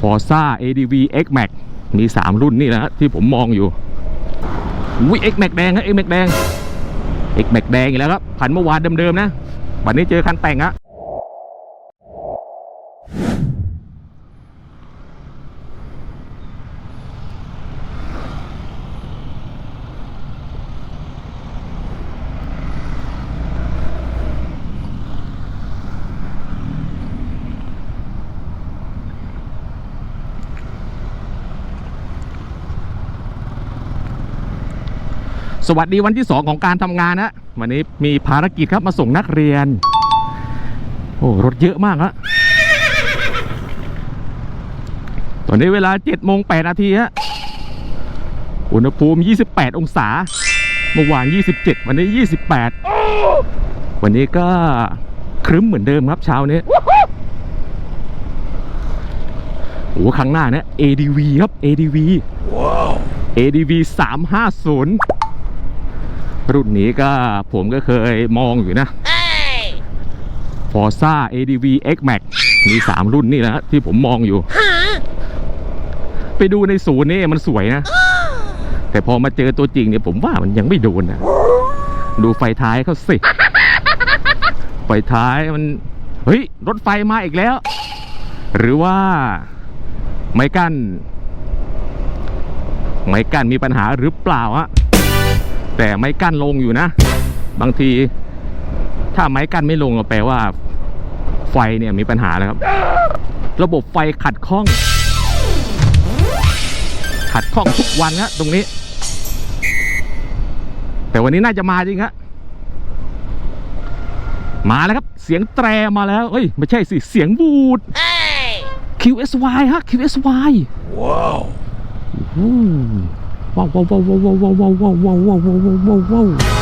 Forza ADV X Max มี 3 รุ่นนี่นะฮะที่ผมมองอยู่อุ้ย X Max แดงฮะ X Max แดง X Max แดงอีกแล้วครับผันเมื่อวานเดิมๆนะ วันนี้เจอคันแต่งฮะ สวัสดีวันที่ 2 ของการทำงานนะวันนี้มีภารกิจครับมาส่งนักเรียน โอ้รถเยอะมากฮะตอนนี้เวลา7จ็ดโมง8นาทีฮะอุณหภูมิ 28 องศา เมื่อวาน 27 วันนี้ 28 วันนี้ก็ครึ้มเหมือนเดิมครับเช้านี้โอ้ข้งหน้าเนี่ย ADV ครับ ADV ADV 350 รุ่นนี้ก็ผมก็เคยมองอยู่นะ Forza ADV X Max มี 3 รุ่นนี่แหละฮะที่ผมมองอยู่ ไปดูในศูนย์นี่มันสวยนะ แต่พอมาเจอตัวจริงเนี่ยผมว่ามันยังไม่โดนนะดูไฟท้ายเขาสิ ไฟท้ายมัน เฮ้ย รถไฟมาอีกแล้ว หรือว่าไม้กั้นไม้กั้นมีปัญหาหรือเปล่าฮะ แต่ไม้กั้นลงอยู่นะ บางที ถ้าไม้กั้นไม่ลงก็แปลว่า ไฟเนี่ยมีปัญหาแล้วครับ ระบบไฟขัดข้อง ขัดข้องทุกวันฮะตรงนี้ แต่วันนี้น่าจะมาจริงฮะมาแล้วครับ เสียงแตรมาแล้วเอ้ย ไม่ใช่สิ เสียงบูด QSY ฮะ QSY ว้าว ว้าวว้าวว้าวว้าวว้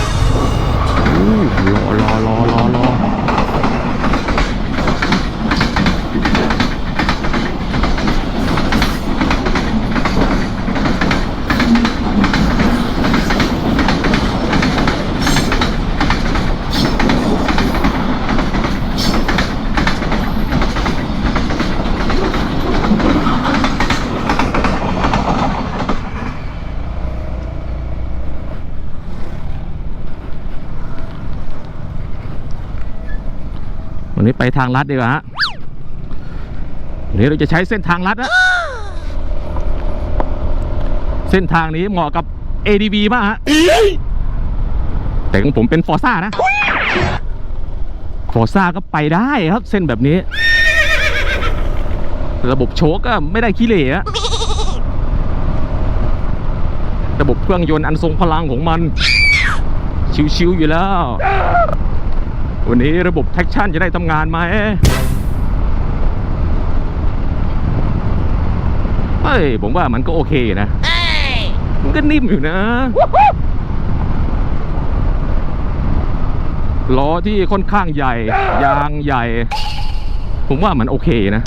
วันนี้ไปทางลัดดีกว่าฮะวันนี้เราจะใช้เส้นทางลัดนะเส้นทางนี้เหมาะกับ ADV มากฮะแต่ของผมเป็นฟอร์ซ่านะฟอร์ซ่าก็ไปได้ครับ เส้นแบบนี้ ระบบโชคก็ไม่ได้ขี้เหร่อะระบบเครื่องยนต์อันทรงพลังของมัน ชิวๆอยู่แล้ว วันนี้ระบบแท็กชั่นจะได้ทำงานไหมเฮ้ยผมว่ามันก็โอเคนะมันก็นิ่มอยู่นะล้อที่ค่อนข้างใหญ่ ยางใหญ่ ผมว่ามันโอเคนะ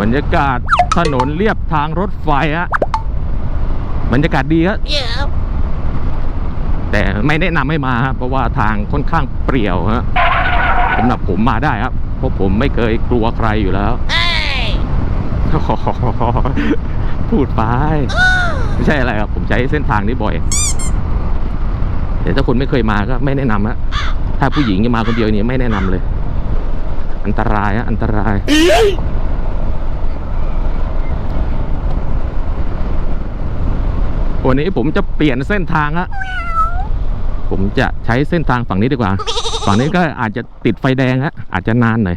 บรรยากาศถนนเรียบทางรถไฟฮะบรรยากาศดีครับ Yeah. แต่ไม่แนะนำให้มาครับเพราะว่าทางค่อนข้างเปรี่ยวฮะสำหรับผมมาได้ครับ เพราะผมไม่เคยกลัวใครอยู่แล้ว Hey. พูดไปไม่ใช่อะไรครับ ผมใช้เส้นทางนี้บ่อยแต่ถ้าคนไม่เคยมาก็ไม่แนะนำฮะถ้าผู้หญิงจะมาคนเดียวเนี่ยไม่แนะนำเลย อันตรายฮะอันตรายวันนี้ผมจะเปลี่ยนเส้นทางฮะ ผมจะใช้เส้นทางฝั่งนี้ดีกว่า ฝั่งนี้ก็อาจจะติดไฟแดงฮะอาจจะนานหน่อย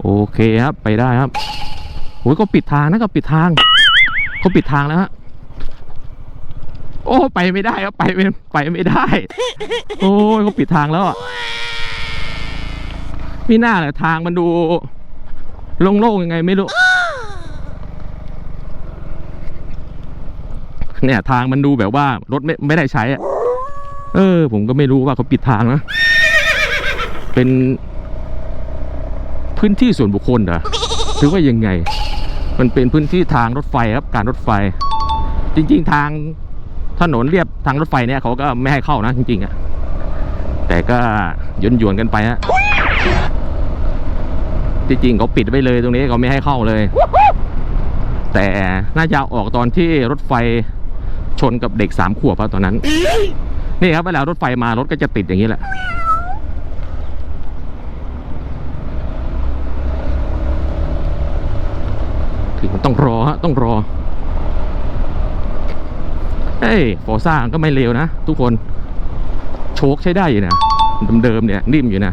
โอเคครับไปได้ครับโอ้ยก็ปิดทางนะก็ปิดทางเขาปิดทางแล้วฮะโอ้ไปไม่ได้ครับไปไม่ไปไม่ได้ โอ้ยเขาปิดทางแล้วอะมีหน้าเลยทางมันดูโล่งๆยังไงไม่รู้ เนี่ยทางมันดูแบบว่ารถไม่ไม่ได้ใช้อะเออ ผมก็ไม่รู้ว่าเขาปิดทางนะ เป็นพื้นที่ส่วนบุคคลเหรอหรือว่ายังไง มันเป็นพื้นที่ทางรถไฟครับ การรถไฟ จริง ๆ ทางถนนเรียบทางรถไฟเนี่ยเขาก็ไม่ให้เข้านะจริงๆอะแต่ก็ยวนยวนกันไปฮะจริงเขาปิดไว้เลยตรงนี้เขาไม่ให้เข้าเลย แต่น่าจะออกตอนที่รถไฟ ชนกับเด็กสามขวบครับตอนนั้น นี่ครับเวลารถไฟมารถก็จะติดอย่างนี้แหละถึงมันต้องรอฮะต้องรอ เอ้ยฟอร์ซ่าก็ไม่เลวนะ ทุกคน โชคใช้ได้อยู่นะเดิมๆเนี่ย นิ่มอยู่นะ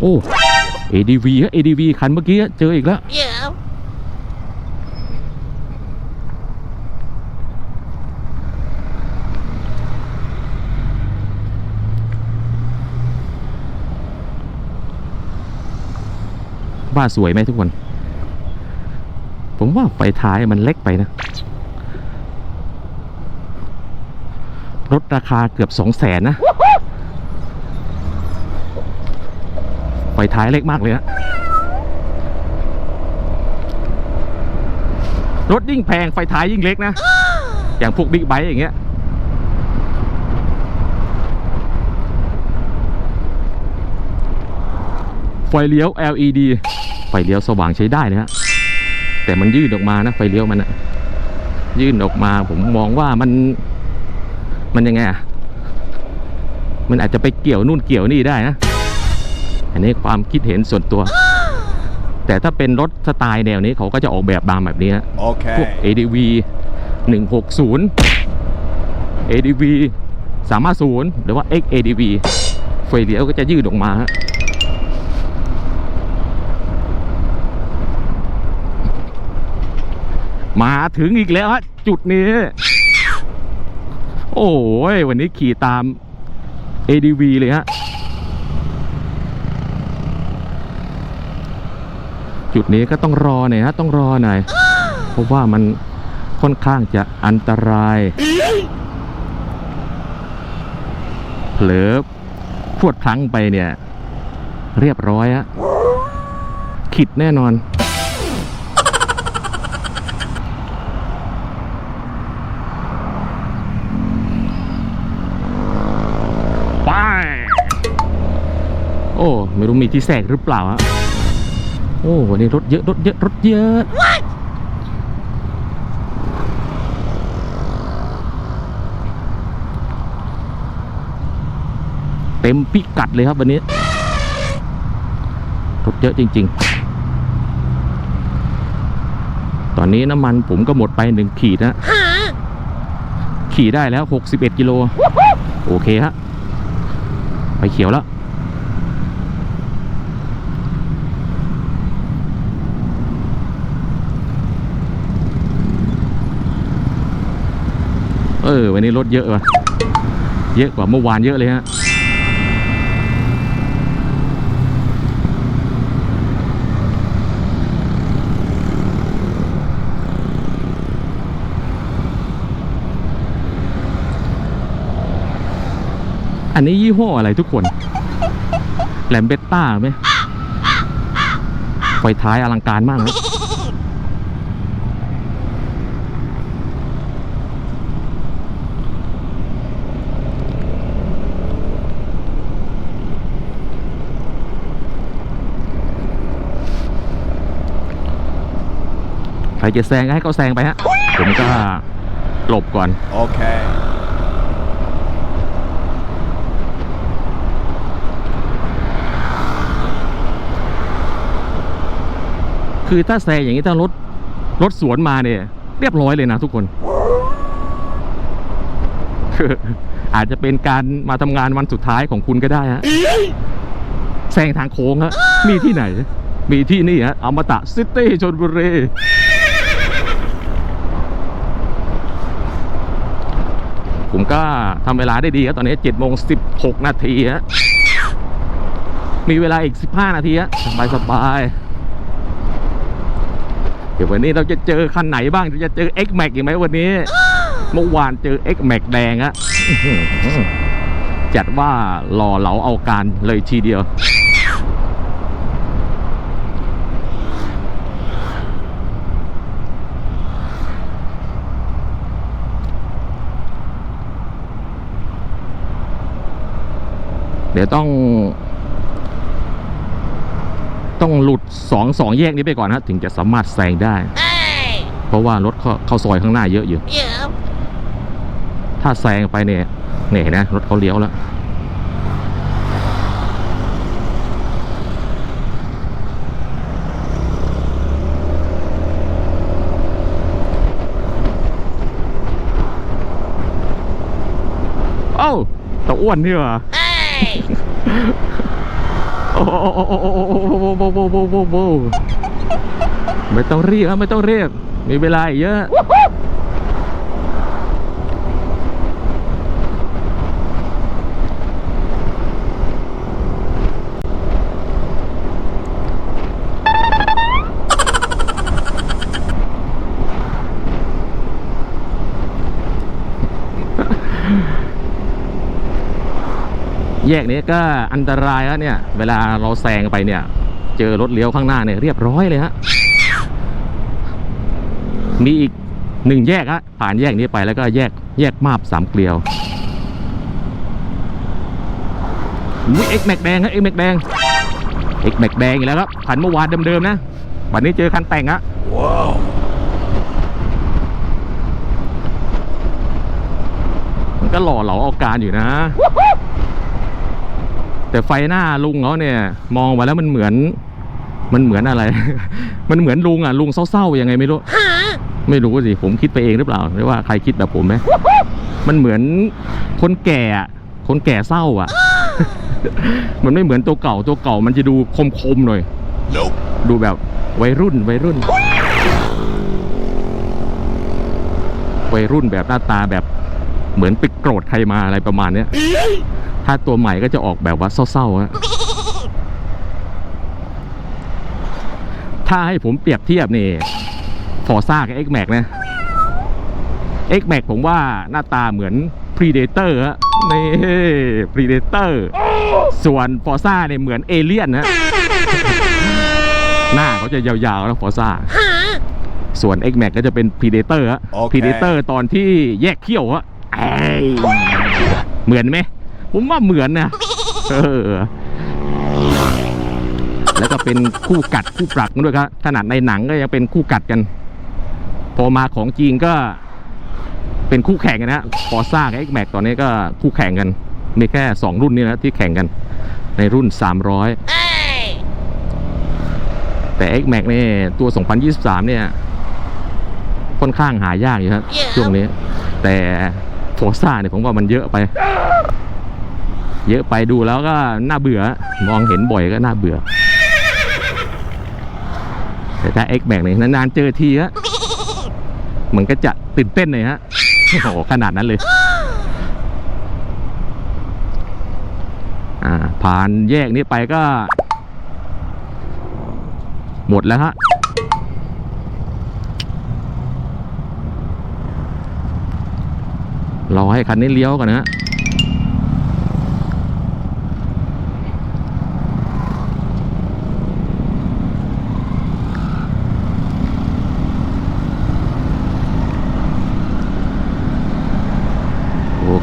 โอ้ ADV ฮะ ADV คันเมื่อกี้เจออีกแล้ว Yeah. บ้านสวยไหมทุกคน ผมว่าไฟท้ายมันเล็กไปนะ รถราคาเกือบสองแสนนะ ไฟท้ายเล็กมากเลยนะรถยิ่งแพงไฟท้ายยิ่งเล็กนะ อย่างพวกบิ๊กไบค์อย่างเงี้ยไฟเลี้ยว LED ไฟเลี้ยวสว่างใช้ได้เลยฮะแต่มันยื่นออกมานะไฟเลี้ยวมันอะยื่นออกมาผมมองว่ามัน มันยังไงอะมันอาจจะไปเกี่ยวนู่นเกี่ยวนี่ได้นะ อันนี้ความคิดเห็นส่วนตัว แต่ถ้าเป็นรถสไตล์แนวนี้เขาก็จะออกแบบมาแบบนี้ฮะพวก Okay. ADV 160 ADV 350 หรือว่า XADV ไฟเลี้ยวก็จะยืดออกมาฮะมาถึงอีกแล้วฮะจุดนี้ โอ้ยวันนี้ขี่ตาม ADV เลยฮะ จุดนี้ก็ต้องรอหน่อยฮะต้องรอหน่อยเพราะว่ามันค่อนข้างจะอันตรายเผลอพวดพลั้งไปเนี่ย เรียบร้อยฮะขิดแน่นอนไปโอ้ ไม่รู้มีที่แทรกหรือเปล่าฮะ อ้วันนี้รถเยอะรถเยอะรถเยอะเต็มพิกัดเลยครับวันนี้รถเยอะจริง ๆ ตอนนี้น้ำมันผมก็หมดไปหนึ่งขีดนะ Huh? ขี่ได้แล้ว 61 กิโล โอเคฮะ ไปเขียวแล้ว เออ วันนี้รถเยอะว่ะ เยอะกว่าเมื่อวานเยอะเลยฮะอันนี้ยี่ห้ออะไรทุกคน แหลมเบตต้าไหมไฟท้ายอลังการมากนะ รจะแซงก็ให้เขาแซงไปฮะ ผมก็หลบก่อน Okay. คือถ้าแซงอย่างนี้ถ้ารถรถสวนมาเนี่ย เรียบร้อยเลยนะทุกคนคืออาจจะเป็นการมาทำงานวันสุดท้ายของคุณก็ได้ฮะแซงทางโค้งฮะ มีที่ไหน มีที่นี่ฮะอมตะซิตี้ชนบุรี ผมก็ทำเวลาได้ดีครับตอนนี้7โมง16นาทีฮะมีเวลาอีก 15 นาทีฮะสบายสบายๆเดี๋ยววันนี้เราจะเจอคันไหนบ้างจะเจอ X Max อีกไหมวันนี้ เมื่อวานเจอ X Max แดงอะจัดว่าหล่อเหลาเอาการเลยทีเดียว อ เดี๋ยวต้อง ต้องหลุดสองสองแยกนี้ไปก่อนนะถึงจะสามารถแซงได้ เพราะว่ารถเข้าเข้าซอยข้างหน้าเยอะอยู่ Yeah. ถ้าแซงไปเนี่ยเนี่ยนะรถเขาเลี้ยวแล้วเอ้าตะอ้วนนี่หว่า โอ้โอ้ไม่ต้องเรียกไม่ต้องเรียกมีเวลาเยอะ แยกนี้ก็อันตรายแล้วเนี่ย เวลาเราแซงไปเนี่ย เจอรถเลี้ยวข้างหน้าเนี่ยเรียบร้อยเลยฮะ มีอีกหนึ่งแยกฮะผ่านแยกนี้ไปแล้วก็แยกแยกมาบสามเกลียวอุ้ยเอ็กแม็กแดงฮะเอ็กแม็กแดงเอ็กแม็กแดงอีกแล้วครับผ่านเมื่อวานเดิมๆนะวันนี้เจอคันแต่งฮะมันก็หล่อเหลาเอาการอยู่นะ แต่ไฟหน้าลุงเขาเนี่ย มองไปแล้วมันเหมือน มันเหมือนอะไร มันเหมือนลุงอะลุงเศร้าๆยังไงไม่รู้ Huh? ไม่รู้สิผมคิดไปเองหรือเปล่าหรือว่าใครคิดแบบผมไหมมันเหมือนคนแก่อะคนแก่เศร้าอะ มันไม่เหมือนตัวเก่าตัวเก่า มันจะดูคมๆหน่อย Nope. ดูแบบวัยรุ่นวัยรุ่นวัยรุ่นแบบหน้าตาแบบเหมือนไปโกรธใครมาอะไรประมาณเนี้ย ถ้าตัวใหม่ก็จะออกแบบว่าเศร้าๆฮะถ้าให้ผมเปรียบเทียบนี่ฟอร์ซ่ากับ X Max นะ X Max ผมว่าหน้าตาเหมือน Predator ฮะนี่ Predator ส่วนฟอร์ซ่าเนี่ยเหมือนเอเลี่ยนนะหน้าเขาจะยาวๆนะฟอร์ซ่า Huh? ส่วน X Max ก็จะเป็น Predator ฮะโอเค Predator ตอนที่แยกเขี้ยวฮะเอ้ยเหมือนไหม ผมว่าเหมือนนะเออ แล้วก็เป็นคู่กัดคู่ปรักด้วยครับขนาดในหนังก็ยังเป็นคู่กัดกัน พอมาของจริงก็เป็นคู่แข่งกันนะฟอร์ซ่ากับ X Max ตอนนี้ก็คู่แข่งกัน มีแค่ 2 รุ่นนี้นะที่แข่งกัน ในรุ่น 300 แต่ X Max นี่ตัว 2023 เนี่ย ค่อนข้างหายากอยู่ครับ Yeah. ช่วงนี้ แต่ฟอร์ซ่าเนี่ยผมว่ามันเยอะไป เยอะไปดูแล้วก็น่าเบื่อ มองเห็นบ่อยก็น่าเบื่อ แต่ถ้า X Max เนี่ยนานๆเจอทีฮะมันก็จะตื่นเต้นเลยฮะโอ้โหขนาดนั้นเลยอ่าผ่านแยกนี้ไปก็ หมดแล้วฮะรอให้คันนี้เลี้ยวก่อนนะ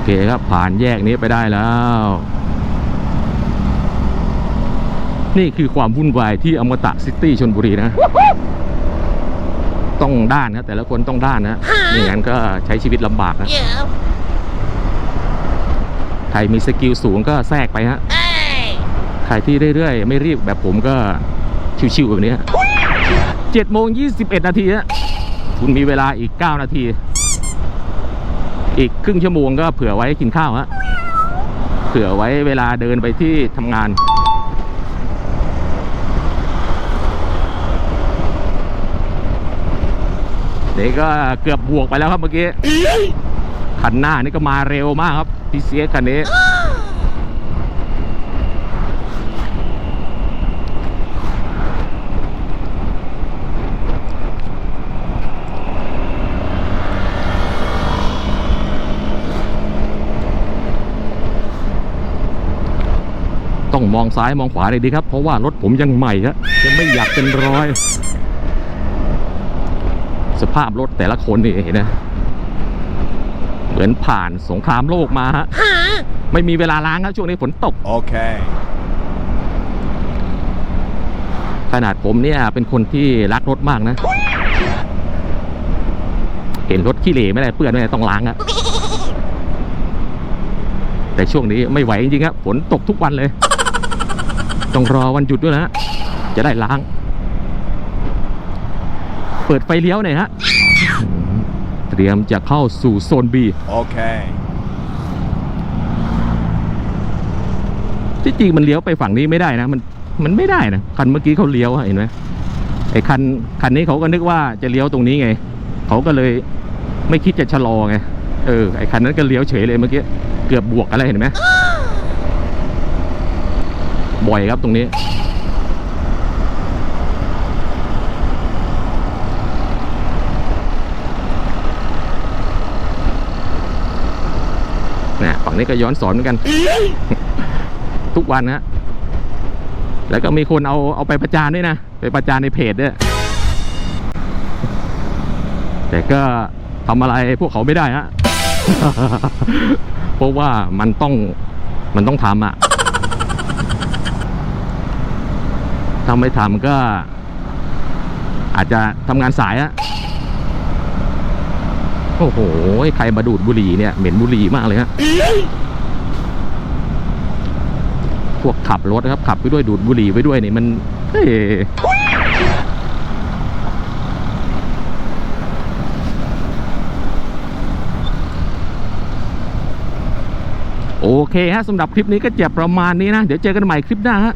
เคครับผ่านแยกนี้ไปได้แล้ว นี่คือความวุ่นวายที่อมตะซิตี้ชนบุรีนะ ต้องด้านนะแต่ละคนต้องด้านนะไม่งั้นก็ใช้ชีวิตลำบากนะ Yeah. ใครมีสกิลสูงก็แทรกไปฮะ Hey! ใครที่เรื่อยๆ ไม่รีบแบบผมก็ชิวๆแบบนี้เจ็ดโมงยี่สิบเอ็ดนาทีฮะคุณมีเวลาอีกเก้านาที อีกครึ่งชั่วโมงก็เผื่อไว้กินข้าวฮะเผื่อไว้เวลาเดินไปที่ทำงาน เด็กก็เกือบบวกไปแล้วครับเมื่อกี้ คันหน้านี่ก็มาเร็วมากครับ พีเสียคันนี้ ต้องมองซ้ายมองขวาเลยดีครับ เพราะว่ารถผมยังใหม่ฮะยังไม่อยากเป็นร้อย สภาพรถแต่ละคนนี่เห็นนะเหมือนผ่านสงครามโลกมาฮะ Huh? ไม่มีเวลาล้างครับช่วงนี้ฝนตก Okay. ขนาดผมเนี่ยเป็นคนที่รักรถมากนะ เห็นรถขี้เหร่ไม่ได้เปื้อนไม่ได้ต้องล้างอะแต่ช่วงนี้ไม่ไหวจริงๆครับฝนตกทุกวันเลย ต้องรอวันหยุดด้วยนะฮะจะได้ล้าง เปิดไฟเลี้ยวหน่อยฮะ เตรียมจะเข้าสู่โซน B Okay. ที่จริงมันเลี้ยวไปฝั่งนี้ไม่ได้นะ มันมันไม่ได้นะ คันเมื่อกี้เขาเลี้ยวอะเห็นไหมไอ้คันคันนี้เขาก็นึกว่าจะเลี้ยวตรงนี้ไง เขาก็เลยไม่คิดจะชะลอไง เออ ไอ้คันนั้นก็เลี้ยวเฉยเลยเมื่อกี้ เกือบบวกอะไรเห็นไหม บ่อยครับตรงนี้นะฝั่งนี้ก็ย้อนสอนเหมือนกัน ทุกวันนะแล้วก็มีคนเอาเอาไปประจานด้วยนะ ไปประจานในเพจด้วยแต่ก็ทำอะไรพวกเขาไม่ได้ฮะเพราะว่ามันต้องมันต้องทำอะ ถ้าไม่ทำก็ อาจจะทำงานสายอะโอ้โห ใครมาดูดบุหรี่เนี่ย เหม็นบุหรี่มากเลยฮะพวกขับรถนะครับ ขับไปด้วยดูดบุหรี่ไปด้วยนี่มันเฮ้ยโอเคฮะสำหรับคลิปนี้ก็จะประมาณนี้นะ เดี๋ยวเจอกันใหม่คลิปหน้าฮะ